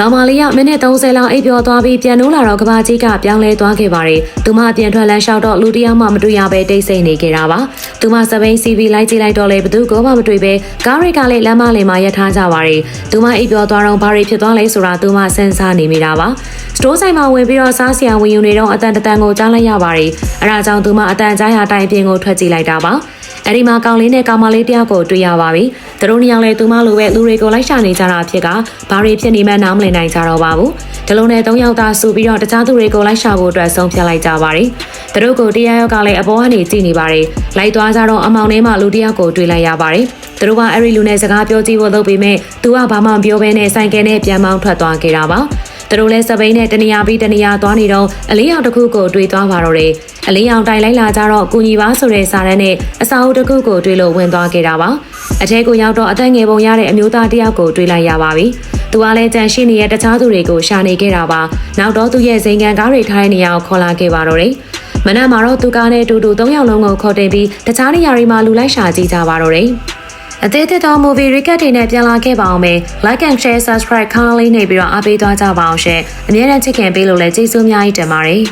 ကောင်မလေးကမိနစ်30လောက်အိပ်ပျော်သွားပြီးပြန်နိုးလာတော့ကဘာကြီးကပြောင်းလဲသွားခဲ့ပါတယ်။သူမအပြန်ထွက်လမ်းလျှောက်တော့လူတစ်ယောက်မှမတွေ့ရပဲတိတ်ဆိတ်နေခဲ့တာပါ။သူမစပိန် CV လိုက်ကြည့်လိုက်တော့လေဘသူကောမှမတွေ့ပဲကားတွေကလည်းလမ်းမလေးမှာရပ်ထားကြပါတယ်။သူမအိပ်ပျော်သွားတော့ဘာတွေဖြစ်သွားလဲဆိုတာသူမစဉ်းစားနေမိတာပါ။စတိုးဆိုင်မှာဝင်ပြီးတော့စားစရာဝင်ယူနေတော့အတန်တတန်ကိုကြားလိုက်ရပါတယ်။အဲဒါကြောင့်သူမအတန်ကြားရတိုင်အပြင်ကိုထွက်ကြည့်လိုက်တာပါ။ အဲ့ဒီမှာကောင်လေးနဲ့ကောင်မလေးတယောက်ကိုတွေ့ရပါပြီ။သူတို့နှစ်ယောက်လည်းသူမလိုပဲလူတွေကိုလိုက်ရှာနေကြတာဖြစ်ကဘာတွေဖြစ်နေမှန်းနားမလည်နိုင်ကြတော့ပါဘူး။ဒီလိုနဲ့သုံးယောက်သားစုပြီးတော့တခြားသူတွေကိုလိုက်ရှာဖို့အတွက်ဆုံးဖြတ်လိုက်ကြပါတယ်။သူတို့ကိုတရားရောက်ကလည်းအပေါ်ကနေကြည့်နေပါတယ်။လိုက်သွားကြတော့အမောင်ထဲမှာလူတစ်ယောက်ကိုတွေ့လိုက်ရပါတယ်။သူတို့ကအဲ့ဒီလူနဲ့စကားပြောကြည့်ဖို့လုပ်ပေမဲ့သူကဘာမှမပြောဘဲနဲ့ဆိုင်ကယ်နဲ့ပြန်မောင်းထွက်သွားခဲ့တာပါ။ သူတို့လည်းစပိန်နဲ့တနေရာပြီးတနေရာသွားနေတော့အလေးရောင်တစ်ခုကိုတွေ့သွားပါတော့တယ်။အလေးရောင်တိုင်လိုက်လာကြတော့ကုညီပါဆိုတဲ့စာရန်နဲ့အစာအုပ်တစ်ခုကိုတွေ့လို့ဝင်သွားခဲ့တာပါ။အထဲကိုရောက်တော့အသက်ငယ်ပုံရတဲ့အမျိုးသားတစ်ယောက်ကိုတွေ့လိုက်ရပါပြီ။သူကလည်းကြံရှိနေတဲ့တခြားသူတွေကိုရှာနေခဲ့တာပါ။နောက်တော့သူရဲ့ဇိမ်ကန်ကားတွေထားတဲ့နေရာကိုခေါ်လာခဲ့ပါတော့တယ်။မနက်မှာတော့သူကားနဲ့တူတူ၃ယောက်လုံးကိုခေါ်တင်ပြီးတခြားနေရာတွေမှာလူလိုက်ရှာကြည့်ကြပါတော့တယ်။ အသေးသေးသော movie recap တွေနဲ့ပြန်လာခဲ့ပါအောင်မယ် like and share subscribe ခါလေးနေပြီးတော့အားပေးသွားကြပါအောင်ရှင်အများနဲ့ချစ်ခင်ပေးလို့လည်းကျေးဇူးအများကြီးတင်ပါတယ်